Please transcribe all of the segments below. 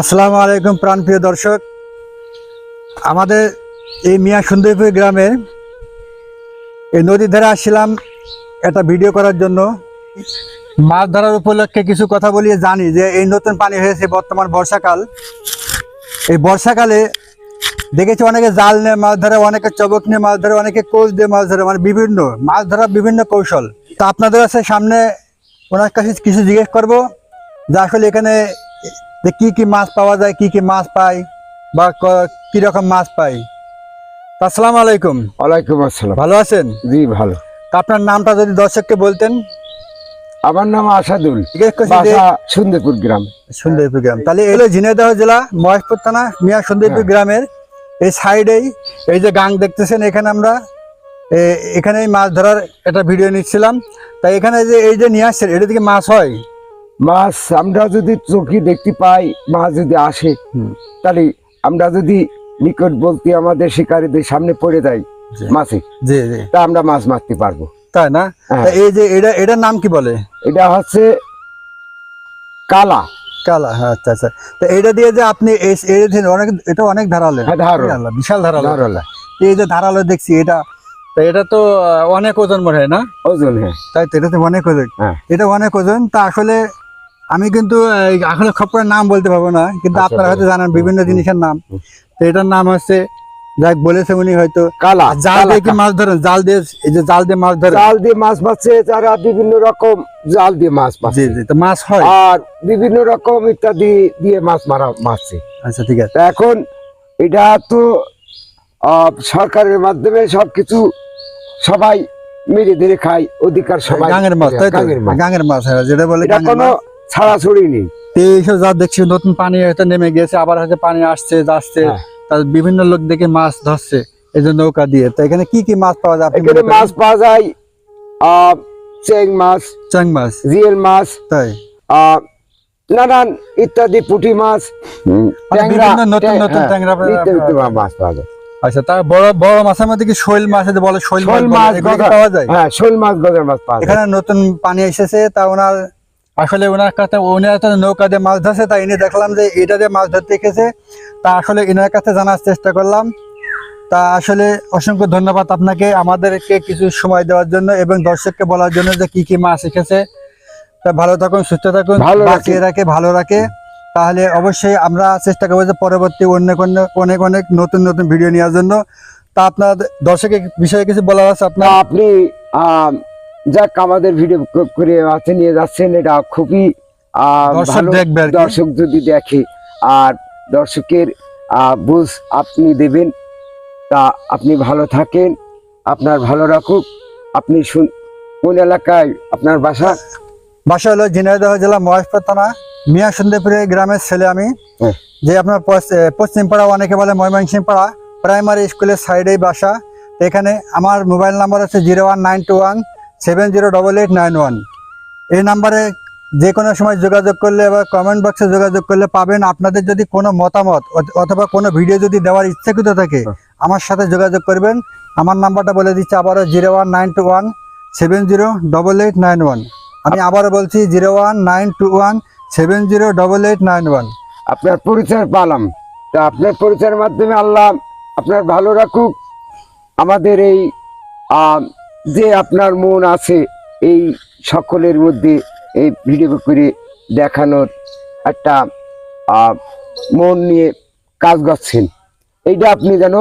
আসসালামু আলাইকুম প্রাণপ্রিয় দর্শক। আমাদের এই মিয়া সুন্দরপুর গ্রামে এই নদীর ধারে আসছিলাম একটা ভিডিও করার জন্য। মাছ ধরার উপলক্ষে কিছু কথা বলিয়ে জানি যে এই নতুন পানি হয়েছে বর্তমান বর্ষাকাল। এই বর্ষাকালে দেখেছি অনেকে জাল নিয়ে মাছ ধরে, অনেকে চবক নিয়ে মাছ ধরে, অনেকে কোচ দিয়ে মাছ ধরে মানে বিভিন্ন মাছ ধরার বিভিন্ন কৌশল। তা আপনাদের কাছে সামনে ওনার কাছে কিছু জিজ্ঞেস করব যে আসলে এখানে যে কি কি মাছ পাওয়া যায় কি কি মাছ পাই বা রকম মাছ পাই। আসসালামু আলাইকুম। ওয়ালাইকুম আসসালাম। ভালো আছেন? জি ভালো। আপনার নামটা যদি দর্শককে বলতেন। আমার নাম আসাদুল সুন্দরপুর গ্রাম। সুন্দরপুর গ্রাম। তাহলে এলো ঝিনাইদহ জেলা মহেশপুর থানা মিয়া সুন্দরপুর হ্যাঁ। গ্রামের এই সাইডেই এই যে গাং দেখতেছেন এখানে আমরা এ- এখানেই মাছ ধরার একটা ভিডিও নিচ্ছিলাম। তাই এখানে যে এই যে নিয়ে আসছেন এটা থেকে মাছ হয়? মাছ আমরা যদি চোখে দেখতে পাই মাছ যদি আসে তাহলে আমরা যদি নিকট বলতে আমাদের শিকারীদের সামনে পড়ে যায় জি। মাছে জি জি। তা আমরা মাছ মারতে পারব। তাই না? হ্যাঁ। এই যে এটা এটার নাম কি বলে? এটা হচ্ছে কালা। কালা হ্যাঁ আচ্ছা আচ্ছা। তো এইটা দিয়ে যে আপনি অনেক এটা অনেক ধারালো। হ্যাঁ, ধারালো। বিশাল ধারালো। ধরলা। এই যে ধারালো দেখছি এটা তো এটা তো অনেক ওজন মনে হয় না? ওজন হ্যাঁ। তাই তো এটা তো অনেক ওজন। হ্যাঁ। এটা অনেক ওজন। তা আসলে আমি কিন্তু আসলে খপরের নাম বলতে পারব না কিন্তু আচ্ছা, আপনারা হয়তো জানেন বিভিন্ন জিনিসের নাম। তো এটার নাম হচ্ছে যাক বলেছে উনি হয়তো। কালা জাল দিয়ে কি মাছ ধরেন? জাল দিয়ে এই যে জাল দিয়ে মাছ ধরে জাল দিয়ে মাছ মারছে তারা বিভিন্ন রকম জাল দিয়ে মাছ জি মারছে জি তো মাছ হয়। আর বিভিন্ন রকম ইত্যাদি দিয়ে মাছ মারা মারছে। আচ্ছা ঠিক আছে। এখন এটা তো সরকারের মাধ্যমে সবকিছু সবাই মেরে ধরে খায় অধিকার সবাই গাঙের মাছ গাঙের মাছ। হ্যাঁ যেটা বলে কোনো। ছাড়াছড়ি নেই। এইসব যা দেখছি নতুন পানি হয়তো নেমে গেছে আবার হয়তো পানি আসছে যাচ্ছে। হ্যাঁ। তার বিভিন্ন লোক দেখে মাছ ধরছে এই যে নৌকা দিয়ে। তো এখানে কি কি মাছ পাওয়া যায় এখানে মাছ পাওয়া যায় আহ, চেং মাছ চাং মাছ। জিয়েল মাছ তাই। আহ, নানান ইত্যাদি পুঁটি মাছ মানে বিভিন্ন নতুন নতুন হ্যাঁ, ট্যাংরা মাছ পাওয়া যায়। আচ্ছা তার বড় বড় মাছের মধ্যে কি শৈল মাছ আছে বলে শৈল মাছ পাওয়া যায়? হ্যাঁ শোল মাছ গজার মাছ পাওয়া যায়। এখানে নতুন পানি এসেছে তা ওনার আসলে ওনার কাছে ওনার তো নৌকা দিয়ে মাছ ধরছে তাই দেখলাম যে এটা দিয়ে মাছ ধরতে এসেছে। তা আসলে এনার কাছে জানার চেষ্টা করলাম। তা আসলে অসংখ্য ধন্যবাদ আপনাকে আমাদেরকে কিছু সময় দেওয়ার জন্য এবং দর্শককে বলার জন্য যে কি কি মাছ এসেছে। তা ভালো থাকুন সুস্থ থাকুন। বাঁচিয়ে রাখে। ভালো রাখে। তাহলে অবশ্যই আমরা চেষ্টা করব যে পরবর্তী অন্য অনেক অনেক অনেক নতুন নতুন ভিডিও নেওয়ার জন্য। তা আপনার দর্শকের বিষয়ে কিছু বলার আছে আপনার? আপনি যাক আমাদের ভিডিও করে হাতে নিয়ে যাচ্ছেন এটা খুবই দর্শক যদি দেখে আর দর্শকের বুঝ আপনি দেবেন তা আপনি ভালো থাকেন আপনার ভালো রাখুক আপনি শুন- কোন এলাকায় আপনার বাসা? বাসা হলো ঝিনাইদহ জেলা মহেশপুর থানা মিয়া সুন্দরপুরে গ্রামের ছেলে আমি। হ্যাঁ। যে আপনার পস- এ, পশ্চিম পাড়া অনেকে বলে ময়মনসিং পাড়া প্রাইমারি স্কুলের সাইডেই বাসা। এখানে আমার মোবাইল নাম্বার হচ্ছে zero one nine two one seven zero double eight nine one এই নাম্বারে যে কোনো সময় যোগাযোগ করলে বা কমেন্ট বক্সে যোগাযোগ করলে পাবেন। আপনাদের যদি কোনো মতামত অথবা কোনো ভিডিও যদি দেওয়ার ইচ্ছাকৃত থাকে হ্যাঁ। আমার সাথে যোগাযোগ করবেন। আমার নাম্বারটা বলে দিচ্ছি আবারও zero one nine two one seven zero double eight nine one আমি আবারও বলছি zero one nine two one seven zero double eight nine one আপনার পরিচয় পালাম। তা আপনার পরিচয়ের মাধ্যমে আল্লাহ আপনার ভালো রাখুক। আমাদের এই যে আপনার মন আছে এই সকলের মধ্যে এই ভিডিও করে দেখানোর একটা মন নিয়ে কাজ করছেন। এইটা আপনি যেন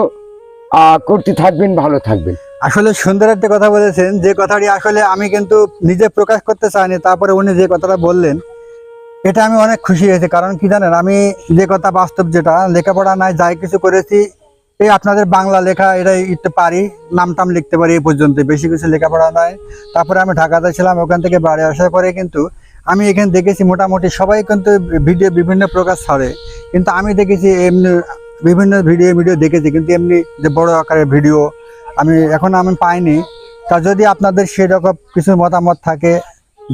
করতে থাকবেন, ভালো থাকবেন। আসলে সুন্দর একটা কথা বলেছেন, যে কথাটি আসলে আমি কিন্তু নিজে প্রকাশ করতে চাইনি, তারপরে উনি যে কথাটা বললেন, এটা আমি অনেক খুশি হয়েছি। কারণ কি জানেন, আমি যে কথা বাস্তব যেটা, লেখাপড়া নাই, যাই কিছু করেছি এই আপনাদের বাংলা লেখা এটাই একটু পারি নাম টাম লিখতে পারি এই পর্যন্ত বেশি কিছু লেখাপড়া নাই তারপরে আমি ঢাকাতে ছিলাম, ওখান থেকে বাড়ি আসার পরে কিন্তু আমি এখানে দেখেছি মোটামুটি সবাই কিন্তু ভিডিও বিভিন্ন প্রকার ছাড়ে। কিন্তু আমি দেখেছি এমনি বিভিন্ন ভিডিও ভিডিও দেখেছি, কিন্তু এমনি যে বড় আকারের ভিডিও আমি এখন আমি পাইনি। তা যদি আপনাদের সেরকম কিছু মতামত থাকে,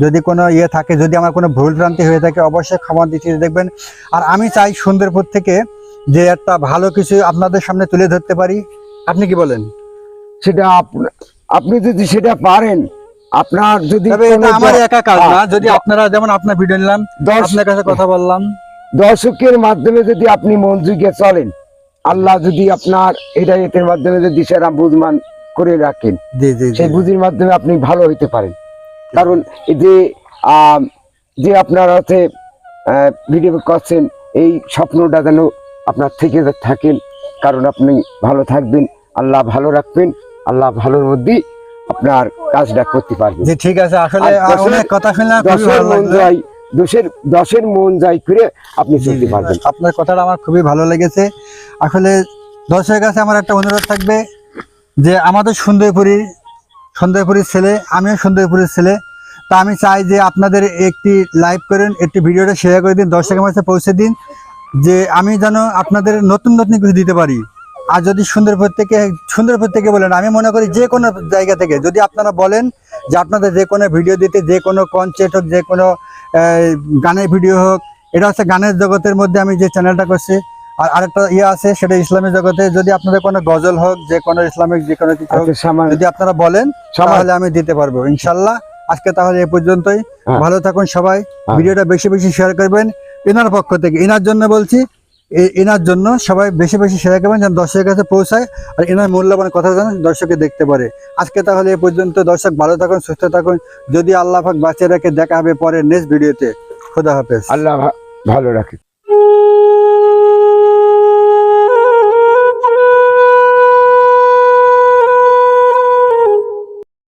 যদি কোনো ইয়ে থাকে, যদি আমার কোনো ভুল ভ্রান্তি হয়ে থাকে, অবশ্যই ক্ষমা দৃষ্টিতে দেখবেন। আর আমি চাই সুন্দরপুর থেকে যে একটা ভালো কিছু আপনাদের সামনে তুলে ধরতে পারি। আপনি কি বলেন? সেটা আপ- আপনি যদি সেটা পারেন আপনার যদি এটা আমার একা কাজ না। হ্যাঁ, যদি আপনারা যেমন আপনার ভিডিও নিলাম আপনার কাছে কথা বললাম। দর্শকের মাধ্যমে যদি আপনি মন যুগে চলেন আল্লাহ যদি আপনার হৃদায়তের মাধ্যমে যদি সেরা বুঝমান করে রাখেন সেই বুঝির মাধ্যমে আপনি ভালো হইতে পারেন। কারণ এই যে যে আপনার হচ্ছে ভিডিও করছেন এই স্বপ্নটা যেন আপনার থেকে থাকেন কারণ আপনি ভালো থাকবেন আল্লাহ ভালো রাখবেন আল্লাহ ভালোর মধ্যেই আপনার কাজটা করতে পারবেন। জি ঠিক আছে আসলে অনেক কথা শুনলাম খুবই দশের ভালো মন লাগল। যাই দশের দশের মন যাই করে আপনি চলতে পারবেন। আপনার কথাটা আমার খুবই ভালো লেগেছে। আসলে দর্শকের কাছে আমার একটা অনুরোধ থাকবে যে আমাদের সুন্দরপুরী সুন্দরপুরীর ছেলে আমিও সুন্দরপুরের ছেলে তা আমি চাই যে আপনাদের একটি লাইভ করেন একটি ভিডিওটা শেয়ার করে দিন দর্শকের কাছে পৌঁছে দিন। যে আমি যেন আপনাদের নতুন নতুন কিছু দিতে পারি। আর যদি সুন্দরপুর থেকে সুন্দরপুর থেকে বলেন আমি মনে করি যে কোনো জায়গা থেকে যদি আপনারা বলেন যে আপনাদের যে কোনো ভিডিও দিতে যে কোনো কনসার্ট হোক যে কোনো গানের ভিডিও হোক এটা হচ্ছে গানের জগতের মধ্যে আমি যে চ্যানেলটা করছি আর আরেকটা ইয়ে আছে সেটা ইসলামী জগতে যদি আপনাদের কোনো গজল হোক যে কোনো ইসলামিক যে কোনো কিছু হোক আচ্ছা, যদি আপনারা বলেন তাহলে আমি দিতে পারব ইনশাল্লাহ। আজকে তাহলে এ পর্যন্তই। হ্যাঁ। ভালো থাকুন সবাই। হ্যাঁ। ভিডিওটা বেশি বেশি শেয়ার করবেন। এনার পক্ষ থেকে, এনার জন্য বলছি এনার জন্য সবাই বেশি বেশি শেয়ার করবেন যেন দর্শকের কাছে পৌঁছায় আর এনার মূল্যবান কথা যেন দর্শকে দেখতে পারে। আজকে তাহলে এ পর্যন্ত দর্শক ভালো থাকুন, সুস্থ থাকুন। যদি আল্লাহ পাক বাঁচিয়ে রাখে দেখা হবে পরে নেক্সট ভিডিওতে খোদা হাফেজ। আল্লাহ ভালো রাখে